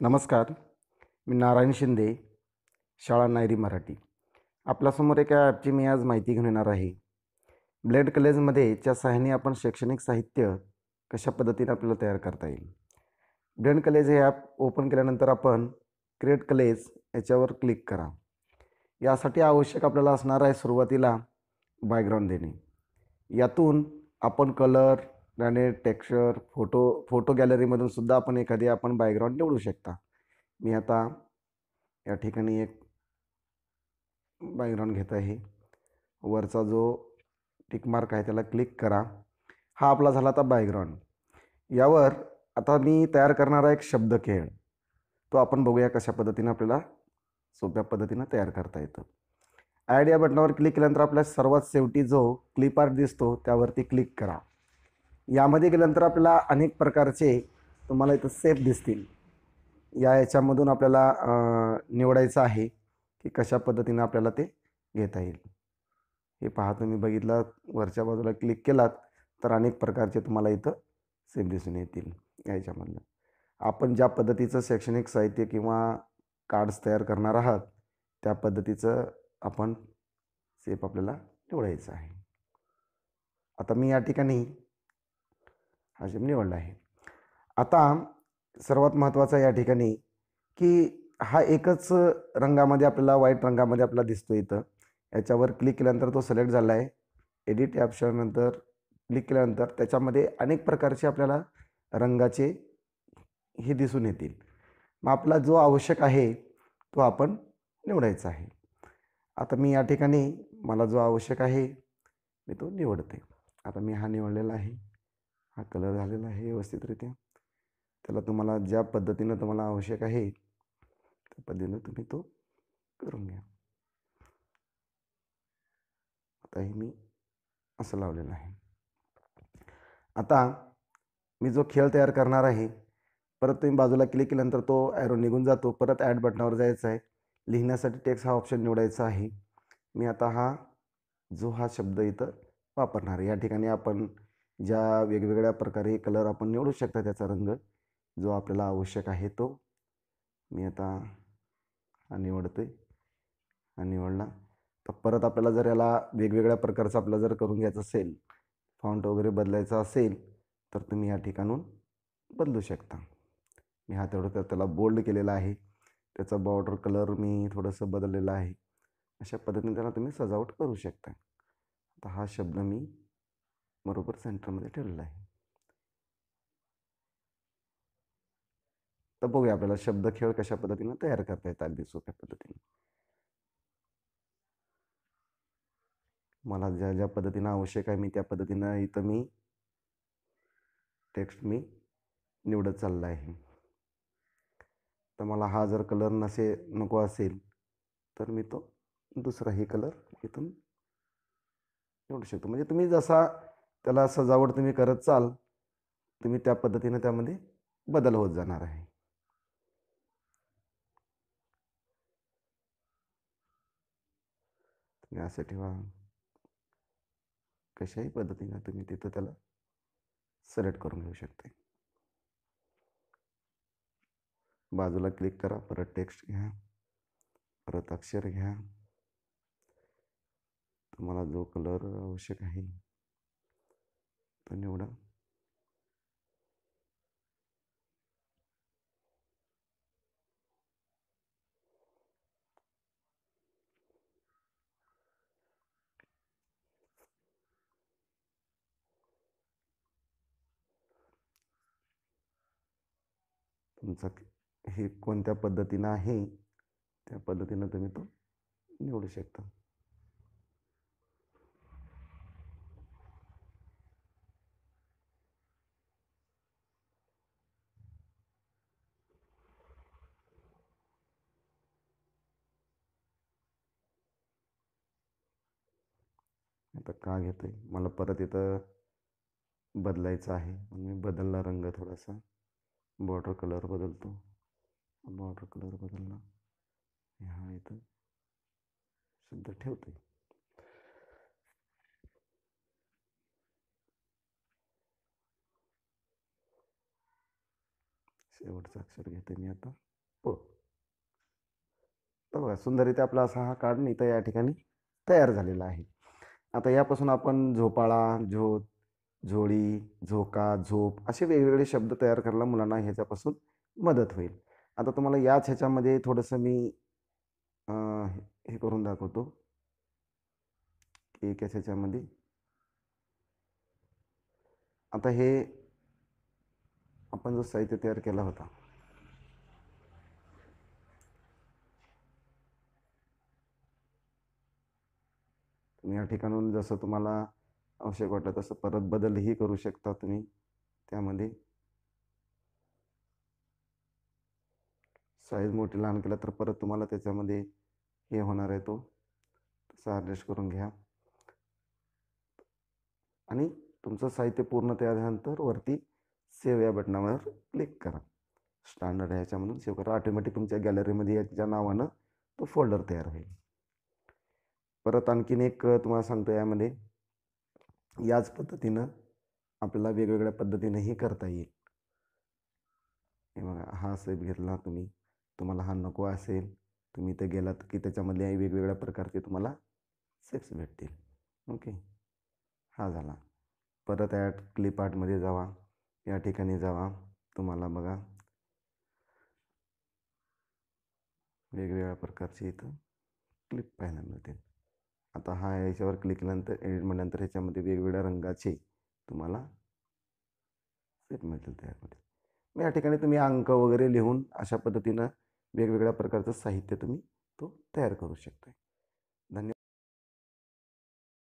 नमस्कार मी नारायण शिंदे शाळा नायरी मराठी. आपल्यासमोर एका ॲपची मी आज माहिती घेऊन येणार आहे. ब्लेड कलेजमध्ये च्या सहाय्याने आपण शैक्षणिक साहित्य कशा पद्धतीने आपल्याला तयार करता येईल? ब्लेड कलेज हे ॲप ओपन केल्यानंतर आपण क्रिएट कलेज याच्यावर क्लिक करा. यासाठी आवश्यक आपल्याला असणार आहे सुरुवातीला बॅकग्राऊंड देणे. यातून आपण कलर आणि टेक्स्चर फोटो फोटो गॅलरीमधून सुद्धा आपण एखादी आपण बॅकग्राऊंड निवडू शकता. मी आता या ठिकाणी एक बॅकग्राऊंड घेत आहे. वरचा जो टिकमार्क आहे त्याला क्लिक करा. हा आपला झाला आता बॅकग्राऊंड यावर आता मी तयार करणारा एक शब्द खेळ. तो आपण बघूया कशा पद्धतीनं आपल्याला सोप्या पद्धतीनं तयार करता येतं. ॲड या बटनावर क्लिक केल्यानंतर आपल्या सर्वात शेवटी जो क्लिप आर्ट दिसतो त्यावरती क्लिक करा. यामध्ये गेल्यानंतर आपल्याला अनेक प्रकारचे तुम्हाला इथं सेफ दिसतील. या याच्यामधून आपल्याला निवडायचं आहे की कशा पद्धतीनं आपल्याला ते घेता येईल. हे पहा तुम्ही बघितलं वरच्या बाजूला क्लिक केलात तर अनेक प्रकारचे तुम्हाला इथं सेफ दिसून येतील या याच्यामधलं आपण ज्या पद्धतीचं शैक्षणिक साहित्य किंवा कार्ड्स तयार करणार आहात त्या पद्धतीचं आपण सेफ आपल्याला निवडायचं आहे. आता मी या ठिकाणी हा निवडला आहे. आता सर्वात महत्त्वाचा या ठिकाणी की हा एकच रंगामध्ये आपल्याला वाईट रंगामध्ये आपल्याला दिसतो इथं. याच्यावर क्लिक केल्यानंतर तो सिलेक्ट झाला आहे. एडिट या ऑप्शननंतर क्लिक केल्यानंतर त्याच्यामध्ये अनेक प्रकारचे आपल्याला रंगाचे हे दिसून येतील. मग आपला जो आवश्यक आहे तो आपण निवडायचा आहे. आता मी या ठिकाणी मला जो आवश्यक आहे मी तो निवडते. आता मी हा निवडलेला आहे. हा कलर झालेला आहे व्यवस्थितरित्या. त्याला तुम्हाला ज्या पद्धतीनं तुम्हाला आवश्यक आहे त्या पद्धतीनं तुम्ही तो करून घ्या. आता हे मी असं लावलेलं आहे. आता मी जो खेळ तयार करणार आहे परत तुम्ही बाजूला क्लिक केल्यानंतर तो ॲरो निघून जातो. परत ॲड बटनावर जायचं आहे. लिहिण्यासाठी टेक्स्ट हा ऑप्शन निवडायचा आहे. मी आता हा जो हा शब्द इथं वापरणार आहे. या ठिकाणी आपण ज्या वेगवेगळ्या प्रकारे कलर आपण निवडू शकता त्याचा रंग जो आपल्याला आवश्यक आहे तो. मी आता हा आहे हा निवडला. तर परत आपल्याला जर याला वेगवेगळ्या प्रकारचं आपल्याला जर करून घ्यायचं असेल फाउंट वगैरे बदलायचा असेल तर तुम्ही या ठिकाणून बदलू शकता. मी हा तेवढं त्याला बोल्ड केलेला आहे. त्याचा बॉर्डर कलर मी थोडंसं बदललेलं आहे. अशा पद्धतीने त्याला तुम्ही सजावट करू शकता. आता हा शब्द मी बरोबर सेंटरमध्ये ठेवलेला आहे. तर बघूया आपल्याला शब्द खेळ कशा पद्धतीनं तयार करता येतात अगदी सोप्या पद्धतीने. मला ज्या ज्या पद्धतीनं आवश्यक आहे मी त्या पद्धतीनं इथं मी टेक्स्ट मी निवडत चालला आहे. तर मला हा जर कलर नसे नको असेल तर मी तो दुसराही कलर इथून निवडू शकतो. म्हणजे तुम्ही जसा त्याला सजावट तुम्ही करत चाल तुम्ही त्या पद्धतीनं त्यामध्ये बदल होत जाणार आहे. तुम्ही असं ठेवा. कशाही पद्धतीनं तुम्ही तिथं त्याला सिलेक्ट करून घेऊ शकते. बाजूला क्लिक करा परत टेक्स्ट घ्या परत अक्षर घ्या. तुम्हाला जो कलर आवश्यक आहे. पण निवडा तुमचा हे कोणत्या पद्धतीनं आहे त्या पद्धतीनं तुम्ही तो निवडू शकता. आता का घेतो आहे मला परत इथं बदलायचं आहे. म्हणून मी बदलला रंग थोडासा. बॉर्डर कलर बदलतो. बॉर्डर कलर बदलला. हा इथं सुंदर ठेवतो आहे शेवटचं अक्षर घेते मी आता. प तर बघा सुंदररीत्या आपला असा हा कार्ड इथं या ठिकाणी तयार झालेला आहे. आता यापासून आपण झोपाळा झोत झोळी झोका झोप असे वेगवेगळे शब्द तयार करायला मुलांना ह्याच्यापासून मदत होईल. आता तुम्हाला याच ह्याच्यामध्ये थोडंसं मी हे करून दाखवतो. एक याच ह्याच्यामध्ये. आता हे आपण जो साहित्य तयार केला होता. तुम्ही या ठिकाणून जसं तुम्हाला आवश्यक वाटलं तसं परत बदलही करू शकता तुम्ही त्यामध्ये. साईज मोठी लहान केला तर परत तुम्हाला त्याच्यामध्ये हे होणार आहे तो. तसा ॲडजस्ट करून घ्या. आणि तुमचं साहित्य पूर्ण तयार झाल्यानंतर वरती सेव्ह या बटनावर क्लिक करा. स्टँडर्ड ह्याच्यामधून सेव्ह करा. ऑटोमॅटिक तुमच्या गॅलरीमध्ये याच्या नावानं तो फोल्डर तयार होईल. परत आणखीन एक तुम्हाला सांगतो यामध्ये. याच पद्धतीनं आपल्याला वेगवेगळ्या पद्धतीनंही करता येईल. हे बघा हा सेप घेतला तुम्ही. तुम्हाला हा नको असेल तुम्ही ते गेलात की त्याच्यामध्ये वेगवेगळ्या प्रकारचे तुम्हाला सेप्स भेटतील. ओके? हा झाला. परत या क्लिप आर्टमध्ये जावा. या ठिकाणी जावा. तुम्हाला बघा. वेगवेगळ्या प्रकारचे इथं क्लिप पाहायला मिळतील. आता हा याच्यावर क्लिक केल्यानंतर एडिट म्हटल्यानंतर ह्याच्यामध्ये वेगवेगळ्या रंगाचे तुम्हाला सेट मिळतील त्यामध्ये. मग या ठिकाणी तुम्ही अंक वगैरे लिहून अशा पद्धतीनं वेगवेगळ्या प्रकारचं साहित्य तुम्ही तो तयार करू शकता